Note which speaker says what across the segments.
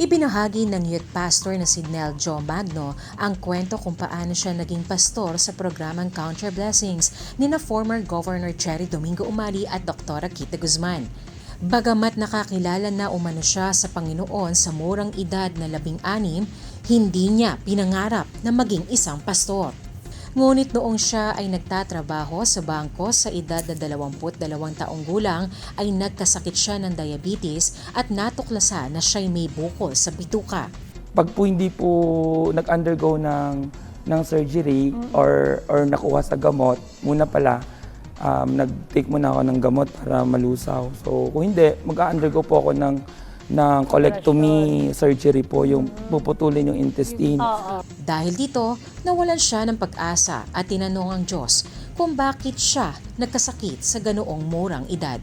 Speaker 1: Ibinahagi ng youth pastor na si Nel Jo Magno ang kwento kung paano siya naging pastor sa programang Counter Blessings ni na former Governor Cherry Domingo Umali at Dr. Kita Guzman. Bagamat nakakilala na umano siya sa Panginoon sa murang edad na labing-anim, hindi niya pinangarap na maging isang pastor. Ngunit noong siya ay nagtatrabaho sa bangko sa edad na 22 taong gulang ay nagkasakit siya ng diabetes at natuklasan na siya'y may bukol sa bituka.
Speaker 2: pag po hindi po nag-undergo ng ng surgery or or nakuha sa gamot, muna pala um, nag-take muna ako ng gamot para malusaw. So kung hindi, mag-undergo po ako ng ng colectomy surgery po, yung puputulin yung intestine.
Speaker 1: Dahil dito, nawalan siya ng pag-asa at tinanong ang Diyos kung bakit siya nagkasakit sa ganoong murang edad.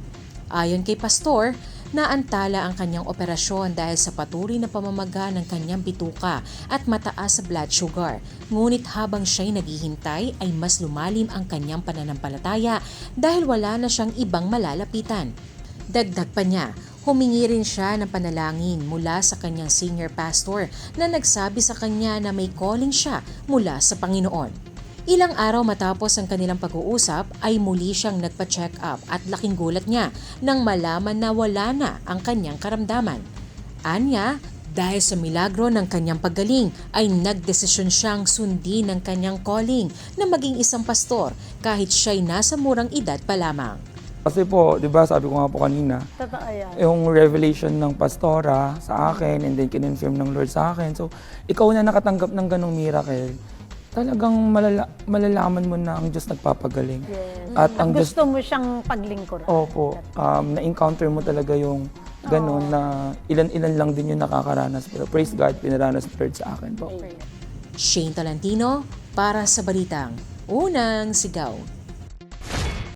Speaker 1: Ayon kay Pastor, naantala ang kanyang operasyon dahil sa patuloy na pamamaga ng kanyang bituka at mataas sa blood sugar. Ngunit habang siya'y naghihintay ay mas lumalim ang kanyang pananampalataya dahil wala na siyang ibang malalapitan. Dagdag pa niya, humingi rin siya ng panalangin mula sa kanyang senior pastor na nagsabi sa kanya na may calling siya mula sa Panginoon. Ilang araw matapos ang kanilang pag-uusap ay muli siyang nagpa-check up at laking gulat niya nang malaman na wala na ang kanyang karamdaman. Anya, dahil sa milagro ng kanyang paggaling ay nagdesisyon siyang sundin ang kanyang calling na maging isang pastor kahit siya'y nasa murang edad pa lamang.
Speaker 2: Kasi po, di ba sabi ko nga po kanina,
Speaker 3: Totoo yan.
Speaker 2: yung revelation ng pastora sa akin and then kinonfirm ng Lord sa akin. So, ikaw na nakatanggap ng ganong miracle, talagang malala- malalaman mo na ang Diyos nagpapagaling.
Speaker 3: Yes.
Speaker 2: At
Speaker 3: At
Speaker 2: ang Diyos,
Speaker 3: gusto mo siyang paglingkuran.
Speaker 2: opo, um, na-encounter mo talaga yung ganon na ilan-ilan lang din yung nakakaranas. Pero praise God, pinaranas ng Lord sa akin po.
Speaker 1: Shane Tolentino para sa Balitang Unang Sigaw.